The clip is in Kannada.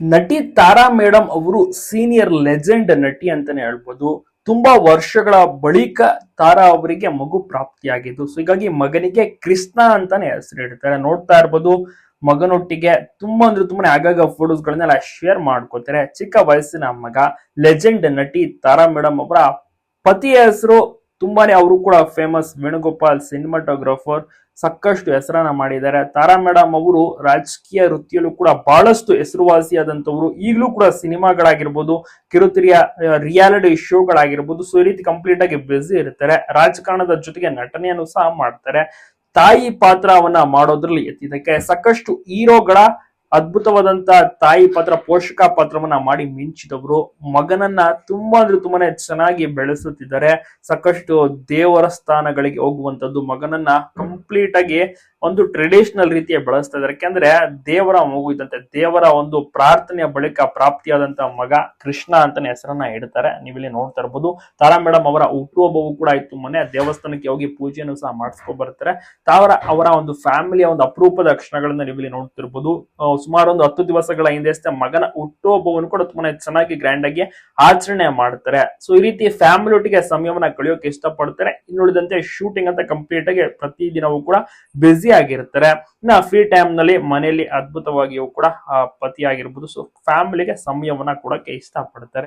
ನಟಿ ತಾರಾ ಮೇಡಮ್ ಅವರು ಸೀನಿಯರ್ ಲೆಜೆಂಡ್ ನಟಿ ಅಂತಾನೆ ಹೇಳ್ಬೋದು. ತುಂಬಾ ವರ್ಷಗಳ ಬಳಿಕ ತಾರಾ ಅವರಿಗೆ ಮಗು ಪ್ರಾಪ್ತಿಯಾಗಿದ್ದು. ಸೊ ಹೀಗಾಗಿ ಮಗನಿಗೆ ಕೃಷ್ಣ ಅಂತಾನೆ ಹೆಸರಿಡ್ತಾರೆ ನೋಡ್ತಾ ಇರ್ಬೋದು. ಮಗನೊಟ್ಟಿಗೆ ತುಂಬಾ ಅಂದ್ರೆ ತುಂಬಾನೇ ಆಗಾಗ ಫೋಟೋಸ್ ಗಳನ್ನೆಲ್ಲ ಶೇರ್ ಮಾಡ್ಕೋತಾರೆ. ಚಿಕ್ಕ ವಯಸ್ಸಿನ ಮಗ, ಲೆಜೆಂಡ್ ನಟಿ ತಾರಾ ಮೇಡಮ್ ಅವರ ಪತಿಯ ಹೆಸರು ತುಂಬಾನೇ ಅವರು ಕೂಡ ಫೇಮಸ್ ವೇಣುಗೋಪಾಲ್ ಸಿನಿಮಾಟೋಗ್ರಾಫರ್ ಸಾಕಷ್ಟು ಹೆಸರನ್ನ ಮಾಡಿದ್ದಾರೆ. ತಾರಾ ಮೇಡಮ್ ಅವರು ರಾಜಕೀಯ ವೃತ್ತಿಯಲ್ಲೂ ಕೂಡ ಬಹಳಷ್ಟು ಹೆಸರುವಾಸಿಯಾದಂತವರು ಈಗಲೂ ಕೂಡ ಸಿನಿಮಾಗಳಾಗಿರ್ಬೋದು, ಕಿರುತಿರಿಯ ರಿಯಾಲಿಟಿ ಶೋಗಳಾಗಿರ್ಬೋದು ಸೊ ಈ ರೀತಿ ಕಂಪ್ಲೀಟ್ ಆಗಿ ಬ್ಯುಸಿ ಇರ್ತಾರೆ. ರಾಜಕಾರಣದ ಜೊತೆಗೆ ನಟನೆಯನ್ನು ಸಹ ಮಾಡ್ತಾರೆ. ತಾಯಿ ಪಾತ್ರವನ್ನ ಮಾಡೋದ್ರಲ್ಲಿ ಎತ್ತಿದಕ್ಕೆ ಸಾಕಷ್ಟು ಹೀರೋಗಳ ಅದ್ಭುತವಾದಂತ ತಾಯಿ ಪಾತ್ರ, ಪೋಷಕ ಪಾತ್ರವನ್ನ ಮಾಡಿ ಮಿಂಚಿದವರು. ಮಗನನ್ನ ತುಂಬಾ ಅಂದ್ರೆ ತುಂಬಾನೇ ಚೆನ್ನಾಗಿ ಬೆಳೆಸುತ್ತಿದ್ದಾರೆ. ಸಾಕಷ್ಟು ದೇವರ ಸ್ಥಾನಗಳಿಗೆ ಹೋಗುವಂತದ್ದು ಮಗನನ್ನ ಕಂಪ್ಲೀಟ್ ಆಗಿ ಒಂದು ಟ್ರೆಡಿಷನಲ್ ರೀತಿಯ ಬಳಸ್ತಾ ಇದ್ದಾರೆ. ಯಾಕೆಂದ್ರೆ ದೇವರ ಮಗು ಇದ್ದಂತೆ, ದೇವರ ಒಂದು ಪ್ರಾರ್ಥನೆಯ ಬಳಿಕ ಪ್ರಾಪ್ತಿಯಾದಂತ ಮಗ ಕೃಷ್ಣ ಅಂತಾನೆ ಹೆಸರನ್ನ ಇಡ್ತಾರೆ. ನೀವಿಲ್ಲಿ ನೋಡ್ತಾ ಇರ್ಬೋದು. ತಾರಾ ಮೇಡಮ್ ಅವರ ಹುಟ್ಟುಹಬ್ಬವು ಕೂಡ ಇತ್ತು ಮೊನ್ನೆ ದೇವಸ್ಥಾನಕ್ಕೆ ಹೋಗಿ ಪೂಜೆಯನ್ನು ಸಹ ಮಾಡಿಸ್ಕೊ ಬರ್ತಾರೆ. ತಾವರ, ಅವರ ಒಂದು ಫ್ಯಾಮಿಲಿಯ ಒಂದು ಅಪರೂಪದ ಕ್ಷಣಗಳನ್ನ ನೀವಿಲ್ಲಿ ನೋಡ್ತಿರ್ಬೋದು ಸುಮಾರು ಒಂದು ಹತ್ತು ದಿವಸಗಳ ಹಿಂದೆ ಅಷ್ಟೇ ಮಗನ ಹುಟ್ಟುಹಬ್ಬವನ್ನು ಕೂಡ ತುಂಬಾ ಚೆನ್ನಾಗಿ ಗ್ರ್ಯಾಂಡ್ ಆಗಿ ಆಚರಣೆ ಮಾಡ್ತಾರೆ. ಸೊ ಈ ರೀತಿ ಫ್ಯಾಮಿಲಿ ಒಟ್ಟಿಗೆ ಸಮಯವನ್ನ ಕಳೆಯೋಕೆ ಇಷ್ಟಪಡ್ತಾರೆ. ಇನ್ನುಳಿದಂತೆ ಶೂಟಿಂಗ್ ಅಂತ ಕಂಪ್ಲೀಟ್ ಆಗಿ ಪ್ರತಿ ದಿನವೂ ಕೂಡ ಬ್ಯುಸಿ ಆಗಿರ್ತಾರೆ ಇನ್ನು ಫ್ರೀ ಟೈಮ್ನಲ್ಲಿ ಮನೆಯಲ್ಲಿ ಅದ್ಭುತವಾಗಿಯೂ ಕೂಡ ಪತಿ ಆಗಿರ್ಬೋದು ಸೊ ಫ್ಯಾಮಿಲಿಗೆ ಸಮಯವನ್ನ ಕೊಡಕ್ಕೆ ಇಷ್ಟಪಡ್ತಾರೆ.